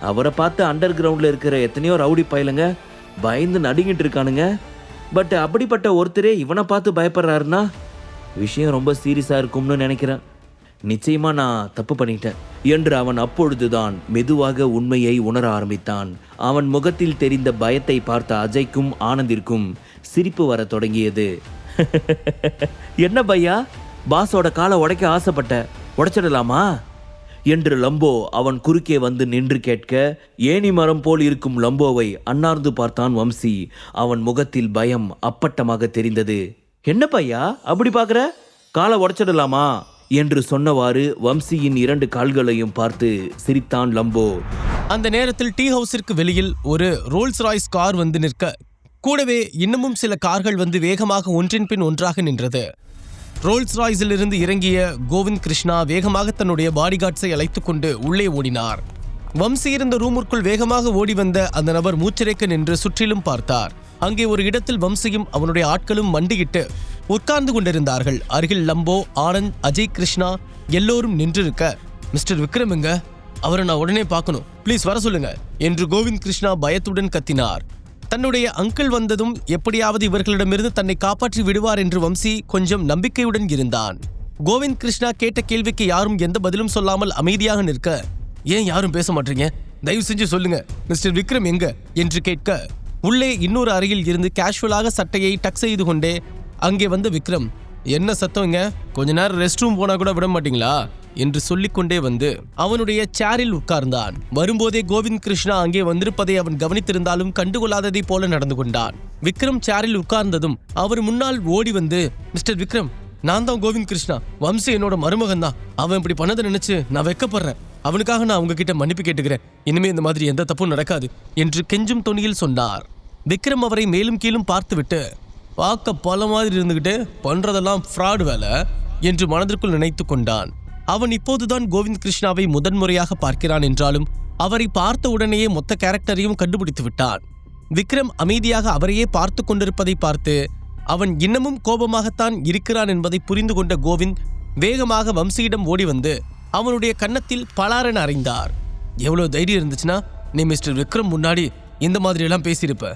அவரை பார்த்து அண்டர் கிரவுண்டில் இருக்கிற எத்தனையோ ரவுடி பயலுங்க பயந்து நடுங்கிட்டு இருக்கானுங்க. பட் அப்படிப்பட்ட ஒருத்தரே இவனை பார்த்து பயப்படுறாருன்னா விஷயம் ரொம்ப சீரியஸாக இருக்கும்னு நினைக்கிறேன். நிச்சயமாக நான் தப்பு பண்ணிட்டேன். என்று அவன் அப்பொழுதுதான் மெதுவாக உண்மையை உணர ஆரம்பித்தான். அவன் முகத்தில் தெரிந்த பயத்தை பார்த்த அஜய்க்கும் ஆனந்திற்கும் சிரிப்பு வர தொடங்கியது. என்ன பையா? பாஸோட காலை உடைக்க ஆசைப்பட்ட. உடைச்சிடலாமா? என்று லம்போ அவன் குறுக்கே வந்து நின்று கேட்க ஏணி மரம் போல் இருக்கும் லம்போவை அன்னார்ந்து பார்த்தான் வம்சி. அவன் முகத்தில் பயம் அப்பட்டமாக தெரிந்தது. என்ன பையா? அப்படி பார்க்குற? காலை உடச்சிடலாமா? என்று சொன்னவாறு வம்சியின் இரண்டு கால்களையும் பார்த்து சிரித்தான் லம்போ. அந்த நேரத்தில் டீ ஹவுஸிற்கு வெளியில் ஒரு ரோல்ஸ் ராய்ஸ் கார் வந்து நிற்க கூடவே இன்னமும் சில கார்கள் வந்து வேகமாக ஒன்றின் பின் ஒன்றாக நின்றது. ரோல்ஸ் ராய்ஸில் இருந்து இறங்கிய கோவிந்த் கிருஷ்ணா வேகமாக தன்னுடைய பாடிகார்ட்ஸை அழைத்து கொண்டு உள்ளே ஓடினார். வம்சி இருந்த ரூமுக்குள் வேகமாக ஓடி வந்த அந்த நபர் மூச்சிறைக்க நின்று சுற்றிலும் பார்த்தார். அங்கே ஒரு இடத்தில் வம்சியும் அவனுடைய ஆட்களும் மண்டியிட்டு உட்கார்ந்து கொண்டிருந்தார்கள். அருகில் லம்போ ஆனந்த் அஜய் கிருஷ்ணா எல்லோரும் நின்றிருக்க மிஸ்டர் விக்ரமுங்க அவரை நான் உடனே பார்க்கணும். ப்ளீஸ் வர சொல்லுங்க என்று கோவிந்த் கிருஷ்ணா பயத்துடன் கத்தினார். தன்னுடைய அங்கிள் வந்ததும் எப்படியாவது இவர்களிடமிருந்து தன்னை காப்பாற்றி விடுவார் என்று வம்சி கொஞ்சம் நம்பிக்கையுடன் இருந்தான். கோவிந்த் கிருஷ்ணா கேட்ட கேள்விக்கு யாரும் எந்த பதிலும் சொல்லாமல் அமைதியாக நிற்க ஏன் யாரும் பேச மாட்டீங்க? தயவு செஞ்சு சொல்லுங்க. மிஸ்டர் விக்ரம் எங்க? என்று கேட்க உள்ளே இன்னொரு அறையில் இருந்து கேஷுவலாக சட்டையை டக் செய்து கொண்டே அங்கே வந்த விக்ரம் என்ன சத்தம்ங்க கொஞ்ச நேரம் ரெஸ்ட் ரூம் போனா கூட விட மாட்டீங்களா? என்று சொல்லிக்கொண்டே வந்து அவனுடைய சேரில் உட்கார்ந்தான். வரும்போதே கோவிந்த் கிருஷ்ணா அங்கே வந்திருப்பதை அவன் கவனித்திருந்தாலும் கண்டுகொள்ளாததைப் போல நடந்து கொண்டான். விக்ரம் சேரில் உட்கார்ந்ததும் அவர் முன்னால் ஓடி வந்து மிஸ்டர் விக்ரம் நான் தான் கோவிந்த் கிருஷ்ணா. வம்சி என்னோட மருமகன் தான். அவன் இப்படி பண்ணதை நினைச்சு நான் வெக்கப்படுறேன். அவனுக்காக நான் உங்ககிட்ட மன்னிப்பு கேட்டுக்கிறேன். இனிமே இந்த மாதிரி எந்த தப்பும் நடக்காது என்று கெஞ்சும் தொனியில் சொன்னார். விக்ரம் அவரை மேலும் கீழும் பார்த்துவிட்டு பார்க்க பல மாதிரி இருந்துகிட்டு பண்றதெல்லாம் ஃப்ராடு வேலை என்று மனதிற்குள் நினைத்து கொண்டான். அவன் இப்போதுதான் கோவிந்த் கிருஷ்ணாவை முதன்முறையாக பார்க்கிறான் என்றாலும் அவரை பார்த்த உடனேயே மொத்த கேரக்டரையும் கண்டுபிடித்து விட்டான். விக்ரம் அமைதியாக அவரையே பார்த்து கொண்டிருப்பதை பார்த்து அவன் இன்னமும் கோபமாகத்தான் இருக்கிறான் என்பதை புரிந்து கொண்ட கோவிந்த் வேகமாக வம்சியிடம் ஓடி வந்து அவனுடைய கன்னத்தில் பலாரென அறைந்தார். எவ்வளோ தைரியம் இருந்துச்சுன்னா நீ மிஸ்டர் விக்ரம் முன்னாடி இந்த மாதிரி எல்லாம் பேசியிருப்ப.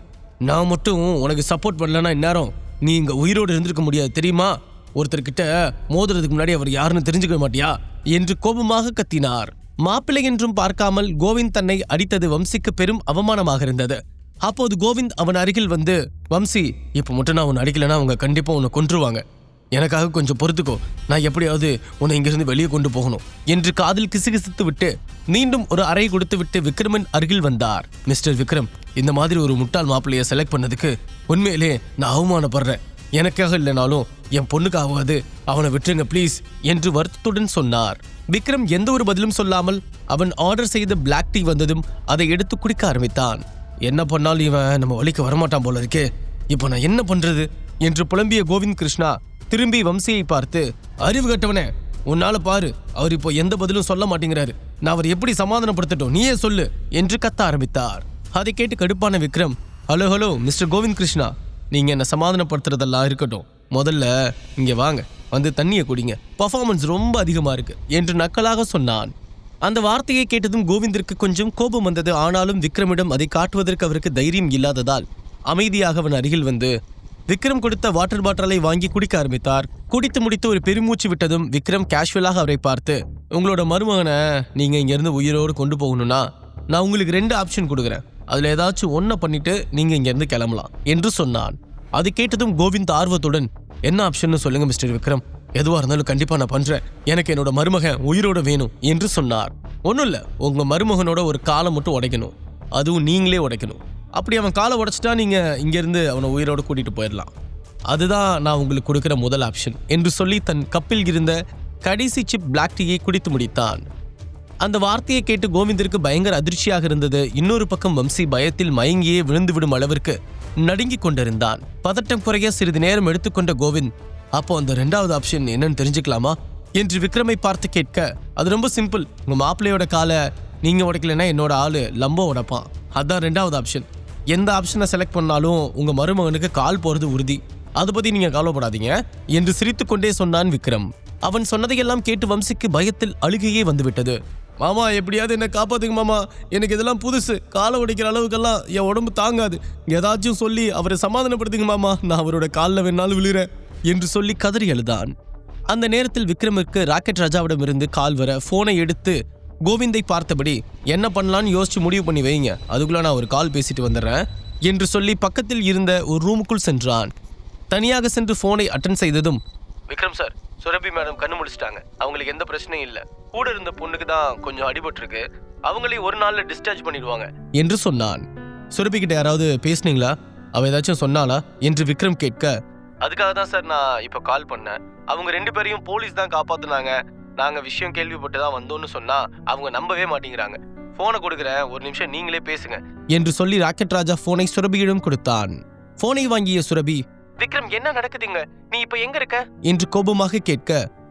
நான் மட்டும் உனக்கு சப்போர்ட் பண்ணலன்னா இந்நேரம் நீ இங்கே உயிரோடு இருந்திருக்க முடியாது தெரியுமா? ஒருத்தர்கிட்ட மோதுறதுக்கு முன்னாடி அவர் யாருன்னு தெரிஞ்சுக்க மாட்டியா? என்று கோபமாக கத்தினார். மாப்பிள்ளை என்றும் பார்க்காமல் கோவிந்த் தன்னை அடித்தது வம்சிக்கு பெரும் அவமானமாக இருந்தது. அப்போது கோவிந்த் அவன் அருகில் வந்து வம்சி இப்போ மட்டும் நான் உன்னை அடிக்கலைன்னா அவங்க கண்டிப்பாக உன்னை கொன்றுவாங்க. எனக்காக கொஞ்சம் பொறுத்துக்கோ. நான் எப்படியாவது உன்னை இங்கிருந்து வெளியே கொண்டு போகணும். என்று காதில் கிசுகிசுத்து விட்டு மீண்டும் ஒரு அறை கொடுத்து விட்டு விக்ரமன் அருகில் வந்தார். மிஸ்டர் விக்ரம் இந்த மாதிரி ஒரு முட்டாள் மாப்பிள்ளைய செலக்ட் பண்ணதுக்கு உண்மையிலே நான் அவமானப்படுறேன். எனக்காக இல்லைனாலும் என் பொண்ணுக்காவது அவனை விட்டுருங்க ப்ளீஸ் என்று வருத்தத்துடன் சொன்னார். விக்ரம் எந்த ஒரு பதிலும் சொல்லாமல் அவன் ஆர்டர் செய்த பிளாக் டீ வந்ததும் அதை எடுத்து குடிக்க ஆரம்பித்தான். என்ன பண்ணாலும் இவன் நம்ம வழிக்கு வரமாட்டான் போல இருக்கே. இப்போ நான் என்ன பண்றது? என்று புலம்பிய கோவிந்த் கிருஷ்ணா திரும்பி வம்சியை பார்த்து அறிவு கட்டவனே உன்னால பாரு அவர் இப்போ எந்த பதிலும் சொல்ல மாட்டேங்கிறாரு. நான் அவர் எப்படி சமாதானப்படுத்தட்டும்? நீயே சொல்லு என்று கத்த ஆரம்பித்தார். அதை கேட்டு கடுப்பான Vikram hello hello mister Govind Krishna நீங்கள் என்னை சமாதானப்படுத்துறதெல்லாம் இருக்கட்டும். முதல்ல இங்கே வாங்க. வந்து தண்ணியை குடிங்க. பர்ஃபார்மன்ஸ் ரொம்ப அதிகமாக இருக்கு. என்று நக்கலாக சொன்னான். அந்த வார்த்தையை கேட்டதும் கோவிந்திற்கு கொஞ்சம் கோபம் வந்தது. ஆனாலும் விக்ரமிடம் அதை காட்டுவதற்கு அவருக்கு தைரியம் இல்லாததால் அமைதியாக அவன் அருகில் வந்து விக்ரம் கொடுத்த வாட்டர் பாட்டிலை வாங்கி குடிக்க ஆரம்பித்தார். குடித்து முடித்து ஒரு பெருமூச்சு விட்டதும் விக்ரம் கேஷுவலாக அவரை பார்த்து உங்களோட மருமகனை நீங்கள் இங்கேருந்து உயிரோடு கொண்டு போகணும்னா நான் உங்களுக்கு ரெண்டு ஆப்ஷன் கொடுக்குறேன். அதில் ஏதாச்சும் ஒன்றை பண்ணிட்டு நீங்கள் இங்கேருந்து கிளம்பலாம் என்று சொன்னான். அது கேட்டதும் கோவிந்த் ஆர்வத்துடன் என்ன ஆப்ஷன்னு சொல்லுங்கள் மிஸ்டர் விக்ரம். எதுவாக இருந்தாலும் கண்டிப்பாக நான் பண்ணுறேன் எனக்கு என்னோட மருமகன் உயிரோட வேணும் என்று சொன்னார். ஒன்றும் இல்லை. உங்கள் மருமகனோட ஒரு காலை மட்டும் உடைக்கணும். அதுவும் நீங்களே உடைக்கணும். அப்படி அவன் காலை உடைச்சிட்டா நீங்கள் இங்கேருந்து அவனை உயிரோடு கூட்டிகிட்டு போயிடலாம். அதுதான் நான் உங்களுக்கு கொடுக்குற முதல் ஆப்ஷன் என்று சொல்லி தன் கப்பில் இருந்த கடைசி சிப் பிளாக் டீயை குடித்து முடித்தான். அந்த வார்த்தையை கேட்டு கோவிந்திற்கு பயங்கர அதிர்ச்சியாக இருந்தது. இன்னொரு பக்கம் வம்சி பயத்தில் மயங்கியே விழுந்து விடும் அளவிற்கு நடுங்கிக் கொண்டிருந்தான். பதட்டம் குறைய சிறிது நேரம் எடுத்துக்கொண்ட கோவிந்த் அப்போ அந்த ரெண்டாவது ஆப்ஷன் என்னன்னு தெரிஞ்சுக்கலாமா? என்று விக்ரமை பார்த்து கேட்க அது ரொம்ப சிம்பிள் உங்க மாப்பிள்ளையோட காலை நீங்க உடைக்கலைன்னா என்னோட ஆளு லம்போ உடைப்பான். அதான் ரெண்டாவது ஆப்ஷன் எந்த ஆப்ஷனை செலக்ட் பண்ணாலும் உங்க மருமகனுக்கு கால் போறது உறுதி. அதை பத்தி நீங்க கவலைப்படாதீங்க என்று சிரித்துக்கொண்டே சொன்னான் விக்ரம். அவன் சொன்னதையெல்லாம் கேட்டு வம்சிக்கு பயத்தில் அழுகையே வந்துவிட்டது. மாமா எப்படியாவது என்ன காப்பாத்துங்க மாமா. எனக்கு இதெல்லாம் புதுசு. காலை உடைக்கிற அளவுக்கெல்லாம் என் உடம்பு தாங்காது. ஏதாச்சும் சொல்லி அவரை சமாதானப்படுத்துங்க மாமா. நான் அவரோட காலில் வேணாலும் விழுகிறேன் என்று சொல்லி கதறி எழுதான் அந்த நேரத்தில் விக்ரமிற்கு ராக்கெட் ராஜாவிடமிருந்து கால் வர ஃபோனை எடுத்து கோவிந்தை பார்த்தபடி என்ன பண்ணலான்னு யோசிச்சு முடிவு பண்ணி வைங்க. அதுக்குள்ள நான் ஒரு கால் பேசிட்டு வந்துடுறேன் என்று சொல்லி பக்கத்தில் இருந்த ஒரு ரூமுக்குள் சென்றான். தனியாக சென்று ஃபோனை அட்டன் செய்ததும் விக்ரம் சார் சுரபி மேடம் கண்ணு முடிச்சிட்டாங்க அவங்களுக்கு எந்த பிரச்சனையும் இல்ல. கூட இருந்த பொண்ணுக்கு தான் கொஞ்சம் அடிபட்டிருக்கு. அவங்களே ஒரு நாள்ல டிஸ்சார்ஜ் பண்ணிடுவாங்க. என்று சொன்னான். சுரபி கிட்ட யாராவது பேசுனீங்களா? அவ ஏதாச்சும் சொன்னாளா? என்று விக்ரம் கேட்க அதுக்காக தான் சார் நான் இப்போ கால் பண்ணேன். அவங்க ரெண்டு பேரையும் போலீஸ் தான் காப்பாத்துனாங்க. நாங்க விஷயம் கேள்விப்பட்டு தான் வந்தோம்னு சொன்னா அவங்க நம்பவே மாட்டேங்கிறாங்க. போனை கொடுக்குறேன். ஒரு நிமிஷம் நீங்களே பேசுங்க. என்று சொல்லி ராக்கெட் ராஜா போனை சுரபியிடம் கொடுத்தான். போனை வாங்கிய சுரபி விக்ரம் என்ன நடக்குதுங்க? நீ இப்ப எங்க இருக்க? என்று கோபமாக கேட்க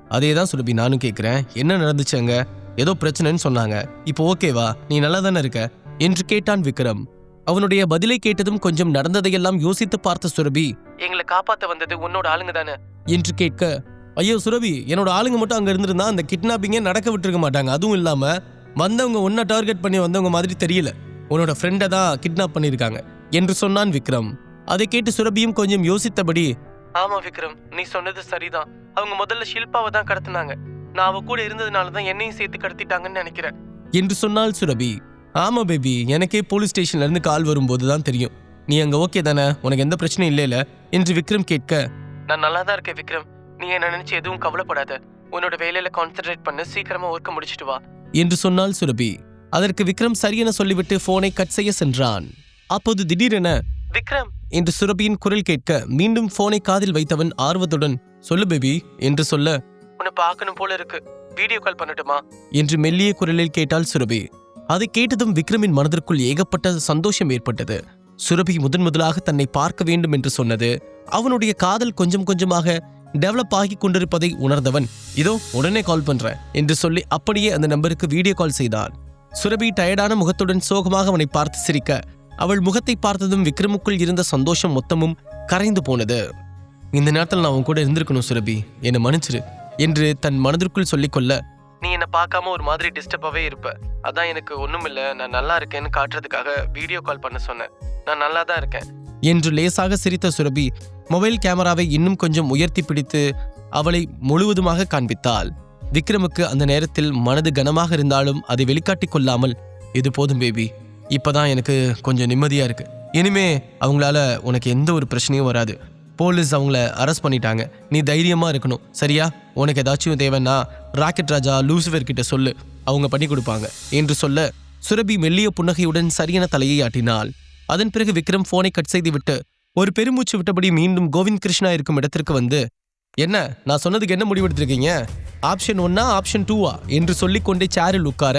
அதேதான் சுரபி நானும் கேட்கிறேன். என்ன நடந்துச்சு அங்க ஏதோ பிரச்சனைன்னு சொன்னாங்க. இப்போ ஓகேவா? நீ நல்லா தானே இருக்க? என்று கேட்டான் விக்ரம். அவனுடைய பதிலை கேட்டதும் கொஞ்சம் நடந்ததையெல்லாம் யோசித்து பார்த்த சுரபி எங்களை காப்பாத்த வந்தது உன்னோட ஆளுங்க தானே? என்று கேட்க ஐயோ சுரபி என்னோட ஆளுங்க மட்டும் அங்க இருந்திருந்தா அந்த கிட்னாப்பிங்கே நடக்க விட்டுருக்க மாட்டாங்க. அதுவும் இல்லாம வந்தவங்க உன்னை டார்கெட் பண்ணி வந்தவங்க மாதிரி தெரியல. உன்னோட ஃப்ரெண்டை தான் கிட்னாப் பண்ணியிருக்காங்க என்று சொன்னான் விக்ரம். அதை கேட்டு சுரபியும் கொஞ்சம் யோசித்தபடி ஆமா விக்ரம் நீ சொன்னது சரிதான். அவங்க முதல்ல ஷில்பாவை தான் கடத்தினாங்க. நான் அவ கூட இருந்ததுனால தான் என்னையும் சேர்த்து கடத்திட்டாங்கன்னு நினைக்கிறேன். என்று சொன்னாள் சுரபி ஆமா பேபி எனக்கே போலீஸ் ஸ்டேஷன்ல இருந்து கால் வரும்போது தான் தெரியும். நீ அங்க ஓகே தானே? உனக்கு எந்த பிரச்சனையும் இல்லைல? என்று விக்ரம் கேட்க நான் நல்லா தான் இருக்கேன் விக்ரம். நீ என்ன நினைச்சு எதுவும் கவலைப்படாத. உன்னோட வேலையில கான்சென்ட்ரேட் பண்ண. சீக்கிரமா ஒர்க்க முடிச்சிட்டு வா. என்று சொன்னாள் சுரபி அதற்கு விக்ரம் சரியென சொல்லிவிட்டு போனை கட் செய்ய சென்றான். அப்போது திடீரென விக்ரம் என்று சுரபியின் குரல் கேட்க மீண்டும் போனை காதில் வைத்தவன் ஆர்வத்துடன் சொல்லு பேபி என்று சொல்ல உன்னை பார்க்கணும் போல இருக்கு. வீடியோ கால் பண்ணட்டுமா? என்று மெல்லிய குரலில் கேட்டாள் சுரபி. அதை கேட்டதும் விக்ரமின் மனதிற்குள் ஏகப்பட்ட சந்தோஷம் ஏற்பட்டது. சுரபி முதன் முதலாக தன்னை பார்க்க வேண்டும் என்று சொன்னது அவனுடைய காதல் கொஞ்சம் கொஞ்சமாக டெவலப் ஆகி கொண்டிருப்பதை உணர்ந்தவன் இதோ உடனே கால் பண்றேன் என்று சொல்லி அப்படியே அந்த நம்பருக்கு வீடியோ கால் செய்தான் சுரபி டயர்டான முகத்துடன் சோகமாக அவனை பார்த்து சிரிக்க அவள் முகத்தை பார்த்ததும் விக்ரமுக்குள் இருந்த சந்தோஷம் மொத்தமும் கரைந்து போனது. இந்த நேரத்தில் நான் உன் கூட இருந்திருக்கணும் சுரபி. என்னை மன்னிச்சிரு என்று தன் மனதிற்குள் சொல்லிக்கொள்ள நீ என்னை பார்க்காம ஒரு மாதிரி டிஸ்டர்பாகவே இருப்ப. அதான் எனக்கு ஒன்றும் இல்லை நான் நல்லா இருக்கேன்னு காட்டுறதுக்காக வீடியோ கால் பண்ண சொன்னேன். நான் நல்லா தான் இருக்கேன் என்று லேசாக சிரித்த சுரபி மொபைல் கேமராவை இன்னும் கொஞ்சம் உயர்த்தி பிடித்து அவளை முழுவதுமாக காண்பித்தாள். விக்ரமுக்கு அந்த நேரத்தில் மனது கனமாக இருந்தாலும் அதை வெளிக்காட்டிக் கொள்ளாமல் இது போதும் பேபி. இப்போ தான் எனக்கு கொஞ்சம் நிம்மதியாக இருக்குது இனிமே அவங்களால உனக்கு எந்த ஒரு பிரச்சனையும் வராது. போலீஸ் அவங்கள அரெஸ்ட் பண்ணிட்டாங்க. நீ தைரியமாக இருக்கணும் சரியா? உனக்கு ஏதாச்சும் தேவைன்னா ராக்கெட் ராஜா லூசிஃபர் கிட்ட சொல்லு. அவங்க பண்ணி கொடுப்பாங்க. என்று சொல்ல சுரபி மெல்லிய புன்னகையுடன் சரியான தலையை ஆட்டினாள். அதன் பிறகு விக்ரம் ஃபோனை கட் செய்துவிட்டு ஒரு பெருமூச்சு விட்டபடி மீண்டும் கோவிந்த் கிருஷ்ணா இருக்கும் இடத்திற்கு வந்து என்ன? நான் சொன்னதுக்கு என்ன முடிவெடுத்திருக்கீங்க? ஆப்ஷன் ஒன்னா ஆப்ஷன் டூவா என்று சொல்லிக்கொண்டே சேரில் உட்கார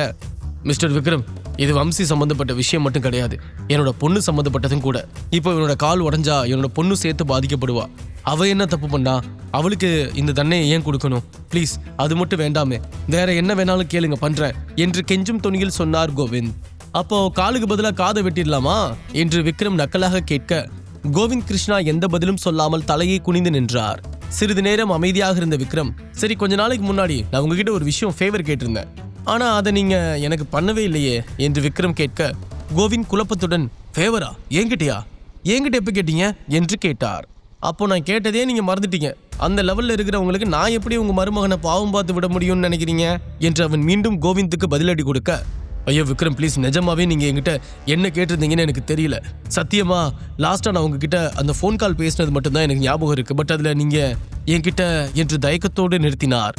மிஸ்டர் விக்ரம் இது வம்சி சம்பந்தப்பட்ட விஷயம் மட்டும் கிடையாது. என்னோட பொண்ணு சம்பந்தப்பட்டதும் கூட. இப்போ இவனோட கால் உடஞ்சா என்னோட பொண்ணு சேர்த்து பாதிக்கப்படுவா. அவ என்ன தப்பு பண்ணா? அவளுக்கு இந்த தண்டையை ஏன் கொடுக்கணும்? ப்ளீஸ் அது மட்டும் வேண்டாமே. வேற என்ன வேணாலும் கேளுங்க பண்றேன். என்று கெஞ்சும் துணியில் சொன்னார் கோவிந்த். அப்போ காலுக்கு பதிலாக காதை வெட்டிடலாமா? என்று விக்ரம் நக்கலாக கேட்க கோவிந்த் கிருஷ்ணா எந்த பதிலும் சொல்லாமல் தலையை குனிந்து நின்றார். சிறிது நேரம் அமைதியாக இருந்த விக்ரம் சரி கொஞ்ச நாளைக்கு முன்னாடி நான் உங்ககிட்ட ஒரு விஷயம் ஃபேவர் கேட்டிருந்தேன். ஆனால் அதை நீங்கள் எனக்கு பண்ணவே இல்லையே என்று விக்ரம் கேட்க கோவிந்த் குழப்பத்துடன் ஃபேவரா? என்கிட்டயா? என்கிட்ட எப்போ கேட்டீங்க? என்று கேட்டார். அப்போ நான் கேட்டதே நீங்கள் மறந்துட்டீங்க. அந்த லெவலில் இருக்கிறவங்களுக்கு நான் எப்படி உங்கள் மருமகனை பாவம் பார்த்து விட முடியும்னு நினைக்கிறீங்க? என்று அவன் மீண்டும் கோவிந்துக்கு பதிலடி கொடுக்க ஐயோ விக்ரம் ப்ளீஸ் நிஜமாவே நீங்கள் என்கிட்ட என்ன கேட்டிருந்தீங்கன்னு எனக்கு தெரியல. சத்தியமா லாஸ்ட்டாக நான் உங்ககிட்ட அந்த ஃபோன் கால் பேசினது மட்டும்தான் எனக்கு ஞாபகம் இருக்குது பட் அதில் நீங்கள் என்கிட்ட என்று தயக்கத்தோடு நிறுத்தினார்.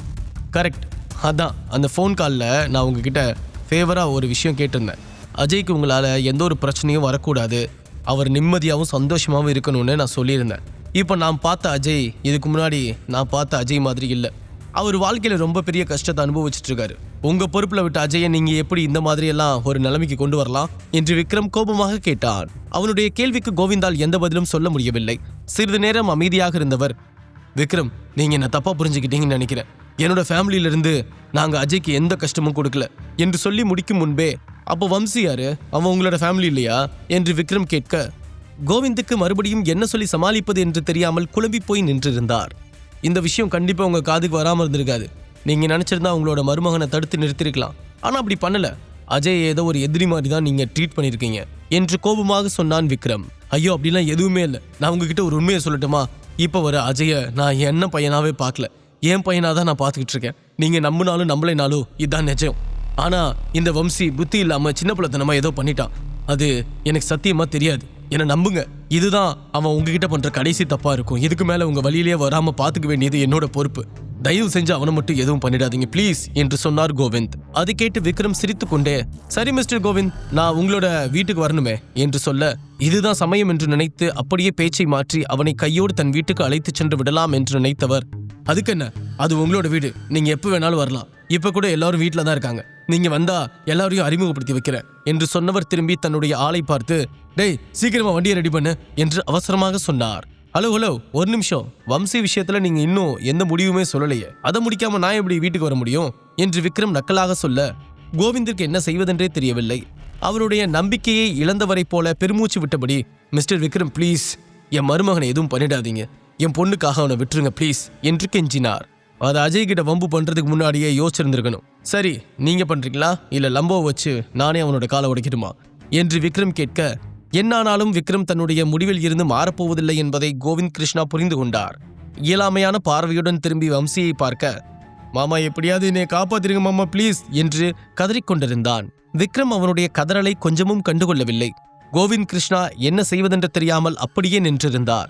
கரெக்ட் அதான் அந்த ஃபோன் காலில் நான் உங்ககிட்ட ஃபேவராக ஒரு விஷயம் கேட்டிருந்தேன். அஜய்க்கு உங்களால் எந்த ஒரு பிரச்சனையும் வரக்கூடாது. அவர் நிம்மதியாகவும் சந்தோஷமாகவும் இருக்கணும்னு நான் சொல்லியிருந்தேன். இப்போ நான் பார்த்த அஜய் இதுக்கு முன்னாடி நான் பார்த்த அஜய் மாதிரி இல்லை. அவர் வாழ்க்கையில் ரொம்ப பெரிய கஷ்டத்தை அனுபவிச்சுட்டு உங்கள் பொறுப்பில் விட்ட அஜயை நீங்கள் எப்படி இந்த மாதிரியெல்லாம் ஒரு நிலைமைக்கு கொண்டு வரலாம்? என்று விக்ரம் கோபமாக கேட்டார் அவனுடைய கேள்விக்கு கோவிந்தால் எந்த பதிலும் சொல்ல முடியவில்லை. சிறிது நேரம் அமைதியாக இருந்தவர் விக்ரம் நீங்கள் என்ன தப்பாக புரிஞ்சுக்கிட்டீங்கன்னு நினைக்கிறேன். என்னோட ஃபேமிலியிலிருந்து நாங்கள் அஜய்க்கு எந்த கஷ்டமும் கொடுக்கல. என்று சொல்லி முடிக்கும் முன்பே அப்போ வம்சி யாரு? அவன் உங்களோட ஃபேமிலி இல்லையா? என்று விக்ரம் கேட்க கோவிந்துக்கு மறுபடியும் என்ன சொல்லி சமாளிப்பது என்று தெரியாமல் குழம்பி போய் நின்றிருந்தார். இந்த விஷயம் கண்டிப்பாக உங்கள் காதுக்கு வராமல் இருந்திருக்காது. நீங்கள் நினச்சிருந்தா உங்களோட மருமகனை தடுத்து நிறுத்திருக்கலாம். ஆனால் அப்படி பண்ணல. அஜய் ஏதோ ஒரு எதிரி மாதிரி தான் நீங்கள் ட்ரீட் பண்ணியிருக்கீங்க என்று கோபமாக சொன்னான் விக்ரம். ஐயோ அப்படிலாம் எதுவுமே இல்லை. நான் உங்ககிட்ட ஒரு உண்மையை சொல்லட்டுமா? இப்போ வர அஜயை நான் என்ன பையனாவே பார்க்கல. என் பையனாக தான் நான் பார்த்துக்கிட்டு இருக்கேன். நீங்கள் நம்பினாலும் நம்பலைனாலும் இதுதான் நிஜம். ஆனால் இந்த வம்சி புத்தி இல்லாமல் சின்ன பிள்ளைத்தனமாக ஏதோ பண்ணிட்டான். அது எனக்கு சத்தியமாக தெரியாது. என்னை நம்புங்க. இதுதான் அவன் உங்ககிட்ட பண்ணுற கடைசி தப்பாக இருக்கும். இதுக்கு மேலே உங்கள் வழியிலேயே வராமல் பார்த்துக்க வேண்டியது என்னோட பொறுப்பு. தயவு செஞ்சு அவனை மட்டும் எதுவும் பண்ணிடாதீங்க. ப்ளீஸ் என்று சொன்னார் கோவிந்த். அது கேட்டு விக்ரம் சிரித்து கொண்டே சரி மிஸ்டர் கோவிந்த் நான் உங்களோட வீட்டுக்கு வரணுமே என்று சொல்ல இதுதான் சமயம் என்று நினைத்து அப்படியே பேச்சை மாற்றி அவனை கையோடு தன் வீட்டுக்கு அழைத்துச் சென்று விடலாம் என்று நினைத்தவர். அதுக்கு என்ன? அது உங்களோட வீடு. நீங்க எப்போ வேணாலும் வரலாம். இப்போ கூட எல்லாரும் வீட்டில் தான் இருக்காங்க. நீங்க வந்தா எல்லாரையும் அறிமுகப்படுத்தி வைக்கிறேன் என்று சொன்னவர் திரும்பி தன்னுடைய ஆளை பார்த்து டேய் சீக்கிரமா வண்டியை ரெடி பண்ணு என்று அவசரமாக சொன்னார். ஹலோ ஹலோ ஒரு நிமிஷம். வம்சி விஷயத்துல நீங்க இன்னும் எந்த முடிவுமே சொல்லலையே. அதை முடிக்காம நான் எப்படி வீட்டுக்கு வர முடியும்? என்று விக்ரம் நக்கலாக சொல்ல கோவிந்திற்கு என்ன செய்வதென்றே தெரியவில்லை. அவருடைய நம்பிக்கையை இழந்தவரைப் போல பெருமூச்சு விட்டபடி மிஸ்டர் விக்ரம் ப்ளீஸ் என் மருமகனை எதுவும் பண்ணிடாதீங்க. என் பொண்ணுக்காக அவனை விட்டுருங்க ப்ளீஸ் என்று கெஞ்சினார். அது அஜய் கிட்ட வம்பு பண்றதுக்கு முன்னாடியே யோசிச்சிருந்திருக்கணும். சரி நீங்க பண்றீங்களா? இல்ல லம்போ வச்சு நானே அவனோட காலை உடைக்கணுமா என்று விக்ரம் கேட்க என்னானாலும் விக்ரம் தன்னுடைய முடிவில் இருந்து மாறப்போவதில்லை என்பதை கோவிந்த் கிருஷ்ணா புரிந்து கொண்டார். இயலாமையான பார்வையுடன் திரும்பி வம்சியை பார்க்க மாமா எப்படியாவது என்னை காப்பாத்திருங்க மாமா ப்ளீஸ் என்று கதறிக்கொண்டிருந்தான். விக்ரம் அவனுடைய கதறலை கொஞ்சமும் கண்டுகொள்ளவில்லை. கோவிந்த் கிருஷ்ணா என்ன செய்வதென்று தெரியாமல் அப்படியே நின்றிருந்தார்.